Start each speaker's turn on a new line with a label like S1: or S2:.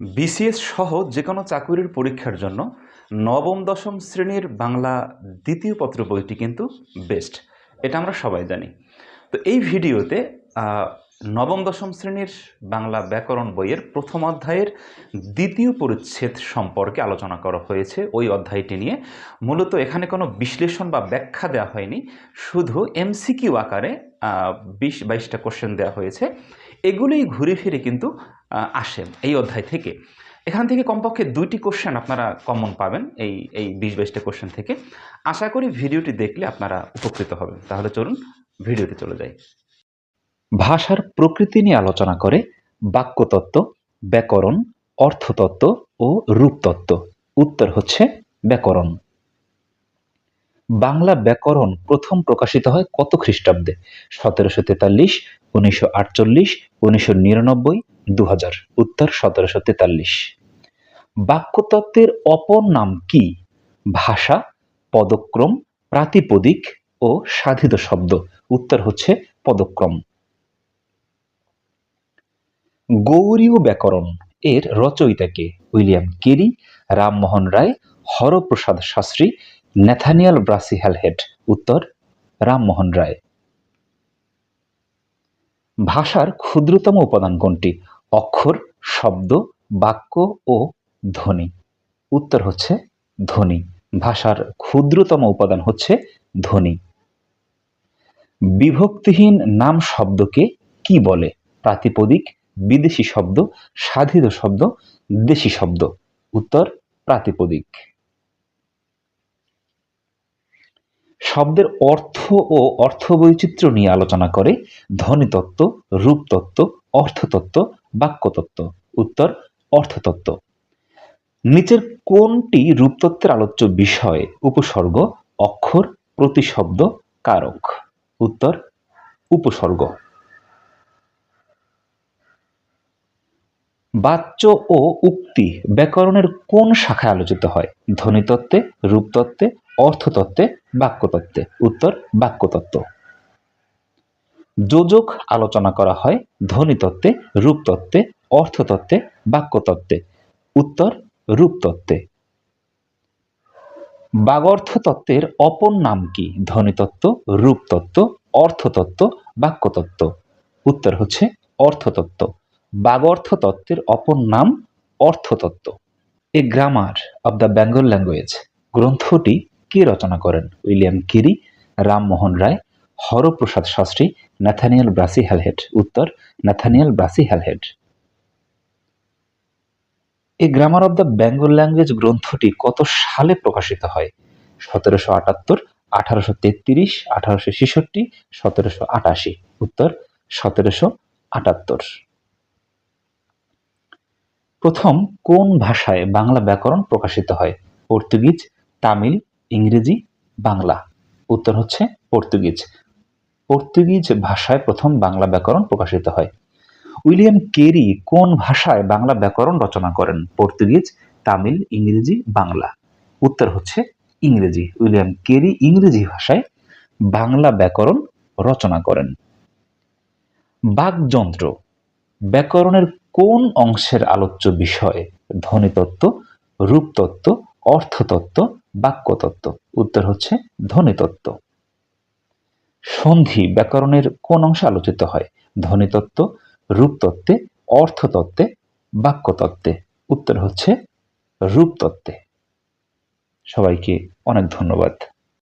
S1: BCS সহ যে কোনো চাকুরির পরীক্ষার জন্য নবম, দশম শ্রেণির বাংলা দ্বিতীয় পত্র বইটি কিন্তু বেস্ট এটা আমরা সবাই জানি। তো এই ভিডিওতে নবম, দশম শ্রেণির বাংলা ব্যাকরণ বইয়ের প্রথম অধ্যায়ের দ্বিতীয় পরিচ্ছেদ সম্পর্কে আলোচনা করা হয়েছে ওই অধ্যায়টি নিয়ে। মূলত এখানে কোনো বিশ্লেষণ বা ব্যাখ্যা দেওয়া হয়নি। শুধু এমসিকিউ আকারে বিশ বাইশটা কোশ্চেন দেওয়া হয়েছে। এগুলোই ঘুরে ফিরে কিন্তু আসে এই অধ্যায় থেকে। এখান থেকে কমপক্ষে দুইটি কোশ্চেন আপনারা কমন পাবেন এই এই বিশ বাইশটা কোশ্চেন থেকে। আশা করি ভিডিওটি দেখলে আপনারা উপকৃত হবেন। তাহলে চলুন ভিডিওতে চলে যাই। ভাষার প্রকৃতি নিয়ে আলোচনা করে বাক্যতত্ত্ব, ব্যাকরণ, অর্থতত্ত্ব ও রূপতত্ত্ব। উত্তর হচ্ছে ব্যাকরণ। বাংলা ব্যাকরণ প্রথম প্রকাশিত হয় কত খ্রিস্টাব্দে? সতেরোশো তেতাল্লিশ, উনিশশো আটচল্লিশ, উনিশশো নিরানব্বই দু হাজার উত্তর সতেরোশো তেতাল্লিশ। বাক্যতত্ত্বের অপর নাম কি? ভাষা, পদক্রম, প্রাতিপদিক ও সাধিত শব্দ। উত্তর হচ্ছে পদক্রম। গৌরীয় ব্যাকরণ এর রচয়িতাকে William Carey, Rammohan Roy, Haraprasad Shastri Nathaniel Brassey Halhed উত্তর রামমোহন রায়। ভাষার ক্ষুদ্রতম উপাদান কোনটি? অক্ষর, শব্দ, বাক্য ও ধ্বনি। উত্তর হচ্ছে ধ্বনি। ভাষার ক্ষুদ্রতম উপাদান হচ্ছে ধ্বনি। বিভক্তিহীন নাম শব্দকে কি বলে? প্রাতিপদিক বিদেশি শব্দ, সাধিত শব্দ, দেশি শব্দ। উত্তর প্রাতিপদিক। শব্দের অর্থ ও অর্থবৈচিত্র্য নিয়ে আলোচনা করে ধ্বনিতত্ত্ব, রূপতত্ত্ব, অর্থতত্ত্ব, বাক্যতত্ত্ব। উত্তর, অর্থতত্ত্ব। নিচের কোনটি রূপতত্ত্বের আলোচ্য বিষয়? উপসর্গ, অক্ষর, প্রতিশব্দ, কারক। উত্তর, উপসর্গ। বাচ্য ও উক্তি ব্যাকরণের কোন শাখায় আলোচিত হয়? ধ্বনিতত্ত্বে, রূপতত্ত্বে অর্থতত্ত্বে, বাক্যতত্ত্বে। উত্তর, বাক্যতত্ত্ব। যোজক আলোচনা করা হয় ধ্বনিতত্ত্বে, রূপতত্ত্বে, অর্থতত্ত্বে, বাক্যতত্ত্বে। উত্তর, রূপতত্ত্বে। বাগর্থ তত্ত্বের অপর নাম কি? ধ্বনিতত্ত্ব, রূপতত্ত্ব, অর্থতত্ত্ব, বাক্যতত্ত্ব। উত্তর হচ্ছে অর্থতত্ত্ব। বাগর্থ তত্ত্বের অপর নাম অর্থতত্ত্ব। A grammar of the Bengal language গ্রন্থটি কে রচনা করেন? William Carey, Rammohan Roy, Haraprasad Shastri Nathaniel Brassey Halhed উত্তর ন্যাথানিয়াল ব্রাসি হ্যালহেড এই grammar of the Bengal language গ্রন্থটি কত সালে প্রকাশিত হয়? সতেরোশো আটাত্তর, আঠারোশো তেত্রিশ, আঠারোশো ছেষট্টি, সতেরোশো আটাশি। উত্তর, সতেরোশো আটাত্তর। প্রথম কোন ভাষায় বাংলা ব্যাকরণ প্রকাশিত হয়? পর্তুগিজ, তামিল ইংরেজি, বাংলা। উত্তর হচ্ছে পর্তুগিজ। পর্তুগিজ ভাষায় প্রথম বাংলা ব্যাকরণ প্রকাশিত হয়। উইলিয়াম কেরি কোন ভাষায় বাংলা ব্যাকরণ রচনা করেন? পর্তুগিজ, তামিল, ইংরেজি, বাংলা। উত্তর হচ্ছে ইংরেজি। উইলিয়াম কেরি ইংরেজি ভাষায় বাংলা ব্যাকরণ রচনা করেন। বাকযন্ত্র। ব্যাকরণের কোন অংশের আলোচ্য বিষয়? ধ্বনিতত্ত্ব, রূপতত্ত্ব, অর্থতত্ত্ব বাক্যতত্ত্ব। উত্তর হচ্ছে ধ্বনিতত্ত্ব। সন্ধি ব্যাকরণের কোন অংশে আলোচিত হয়? ধ্বনিতত্ত্ব, রূপতত্ত্বে, অর্থতত্ত্বে, বাক্যতত্ত্বে। উত্তর হচ্ছে রূপতত্ত্বে। সবাইকে অনেক ধন্যবাদ।